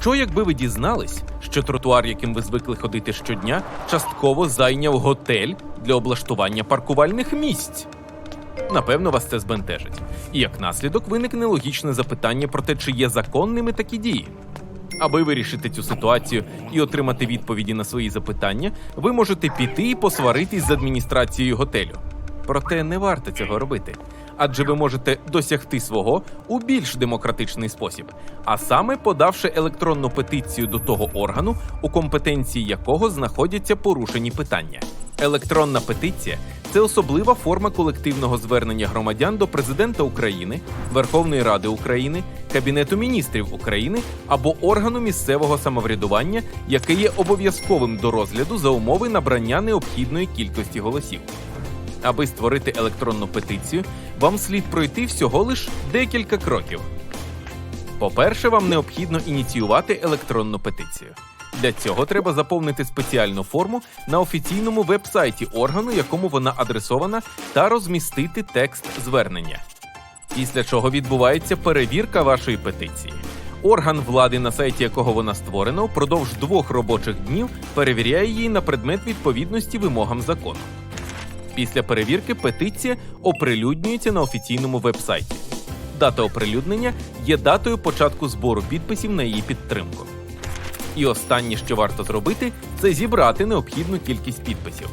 Що якби ви дізнались, що тротуар, яким ви звикли ходити щодня, частково зайняв готель для облаштування паркувальних місць? Напевно, вас це збентежить. І як наслідок виникне логічне запитання про те, чи є законними такі дії. Аби вирішити цю ситуацію і отримати відповіді на свої запитання, ви можете піти і посваритись з адміністрацією готелю. Проте не варто цього робити, адже ви можете досягти свого у більш демократичний спосіб, а саме подавши електронну петицію до того органу, у компетенції якого знаходяться порушені питання. Електронна петиція це особлива форма колективного звернення громадян до президента України, Верховної Ради України, Кабінету міністрів України або органу місцевого самоврядування, яке є обов'язковим до розгляду за умови набрання необхідної кількості голосів. Аби створити електронну петицію, вам слід пройти всього лиш декілька кроків. По-перше, вам необхідно ініціювати електронну петицію. Для цього треба заповнити спеціальну форму на офіційному веб-сайті органу, якому вона адресована, та розмістити текст звернення. Після чого відбувається перевірка вашої петиції. Орган влади, на сайті якого вона створена, впродовж двох робочих днів перевіряє її на предмет відповідності вимогам закону. Після перевірки петиція оприлюднюється на офіційному веб-сайті. Дата оприлюднення є датою початку збору підписів на її підтримку. І останнє, що варто зробити, це зібрати необхідну кількість підписів.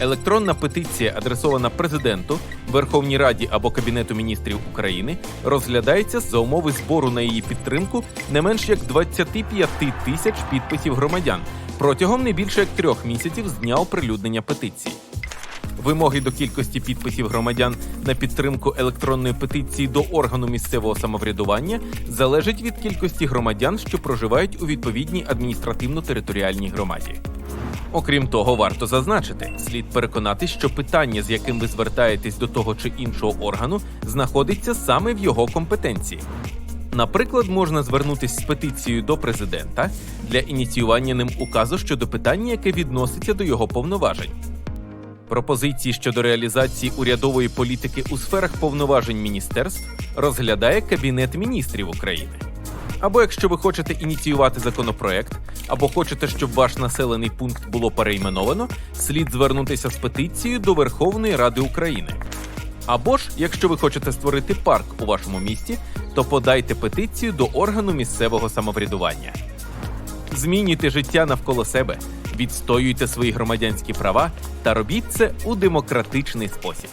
Електронна петиція, адресована президенту, Верховній Раді або Кабінету міністрів України, розглядається за умови збору на її підтримку не менш як 25 тисяч підписів громадян протягом не більше як трьох місяців з дня оприлюднення петиції. Вимоги до кількості підписів громадян на підтримку електронної петиції до органу місцевого самоврядування залежать від кількості громадян, що проживають у відповідній адміністративно-територіальній громаді. Окрім того, варто зазначити, слід переконатись, що питання, з яким ви звертаєтесь до того чи іншого органу, знаходиться саме в його компетенції. Наприклад, можна звернутися з петицією до президента для ініціювання ним указу щодо питання, яке відноситься до його повноважень. Пропозиції щодо реалізації урядової політики у сферах повноважень міністерств розглядає Кабінет міністрів України. Або якщо ви хочете ініціювати законопроект, або хочете, щоб ваш населений пункт було перейменовано, слід звернутися з петицією до Верховної Ради України. Або ж, якщо ви хочете створити парк у вашому місті, то подайте петицію до органу місцевого самоврядування. Змінюйте життя навколо себе, відстоюйте свої громадянські права та робіть це у демократичний спосіб.